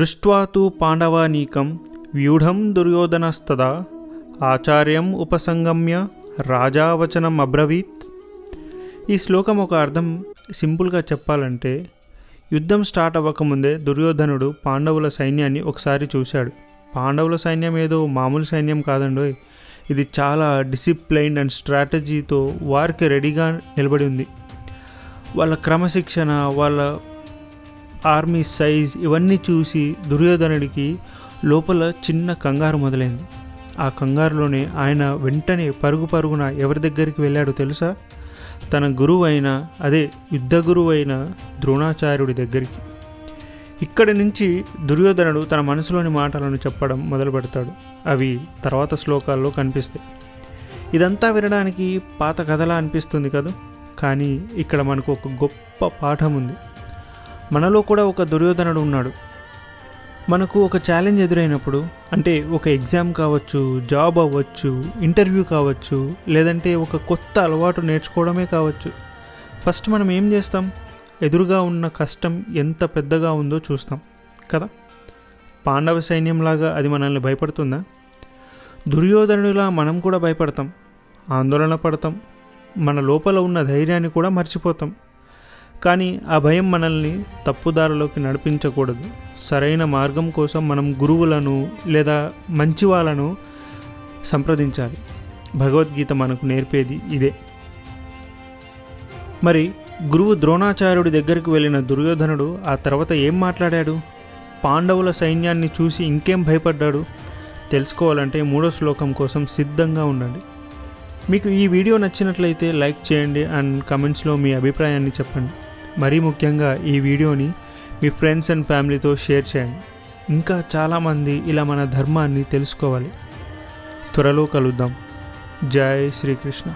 దృష్ట్వా తు పాండవానీకం వ్యూఢం దుర్యోధనస్తదా ఆచార్యం ఉపసంగమ్య రాజావచనం అబ్రవీత్ ఈ శ్లోకం ఒక అర్థం సింపుల్గా చెప్పాలంటే యుద్ధం స్టార్ట్ అవ్వకముందే దుర్యోధనుడు పాండవుల సైన్యాన్ని ఒకసారి చూశాడు. పాండవుల సైన్యం ఏదో మామూలు సైన్యం కాదండోయ్. ఇది చాలా డిసిప్లైన్డ్ అండ్ స్ట్రాటజీతో వారికి రెడీగా నిలబడి ఉంది. వాళ్ళ క్రమశిక్షణ వాళ్ళ ఆర్మీ సైజ్ ఇవన్నీ చూసి దుర్యోధనుడికి లోపల చిన్న కంగారు మొదలైంది. ఆ కంగారులోనే ఆయన వెంటనే పరుగు పరుగున ఎవరి దగ్గరికి వెళ్ళాడో తెలుసా? తన గురువు అయిన అదే యుద్ధ గురువు అయిన ద్రోణాచార్యుడి దగ్గరికి. ఇక్కడి నుంచి దుర్యోధనుడు తన మనసులోని మాటలను చెప్పడం మొదలు పెడతాడు అవి తర్వాత శ్లోకాల్లో కనిపిస్తాయి. ఇదంతా వినడానికి పాత కథలా అనిపిస్తుంది కదా? కానీ ఇక్కడ మనకు ఒక గొప్ప పాఠం ఉంది. మనలో కూడా ఒక దుర్యోధనుడు ఉన్నాడు. మనకు ఒక ఛాలెంజ్ ఎదురైనప్పుడు అంటే ఒక ఎగ్జామ్ కావచ్చు జాబ్ అవ్వచ్చు ఇంటర్వ్యూ కావచ్చు లేదంటే ఒక కొత్త అలవాటు నేర్చుకోవడమే కావచ్చు. ఫస్ట్ మనం ఏం చేస్తాం? ఎదురుగా ఉన్న కష్టం ఎంత పెద్దగా ఉందో చూస్తాం కదా? పాండవ సైన్యంలాగా అది మనల్ని భయపడుతుందా? దుర్యోధనుడిలా మనం కూడా భయపడతాం ఆందోళన పడతాం మన లోపల ఉన్న ధైర్యాన్ని కూడా మర్చిపోతాం. కానీ ఆ భయం మనల్ని తప్పుదారిలోకి నడిపించకూడదు. సరైన మార్గం కోసం మనం గురువులను లేదా మంచి వాళ్ళను సంప్రదించాలి. భగవద్గీత మనకు నేర్పేది ఇదే. మరి గురువు ద్రోణాచార్యుడి దగ్గరికి వెళ్ళిన దుర్యోధనుడు ఆ తర్వాత ఏం మాట్లాడాడు? పాండవుల సైన్యాన్ని చూసి ఇంకేం భయపడ్డాడు? తెలుసుకోవాలంటే మూడో శ్లోకం కోసం సిద్ధంగా ఉండండి. మీకు ఈ వీడియో నచ్చినట్లయితే లైక్ చేయండి అండ్ కమెంట్స్లో మీ అభిప్రాయాన్ని చెప్పండి. మరీ ముఖ్యంగా ఈ వీడియోని మీ ఫ్రెండ్స్ అండ్ ఫ్యామిలీతో షేర్ చేయండి. ఇంకా చాలామంది ఇలా మన ధర్మాన్ని తెలుసుకోవాలి. త్వరలో కలుద్దాం. జై శ్రీకృష్ణ.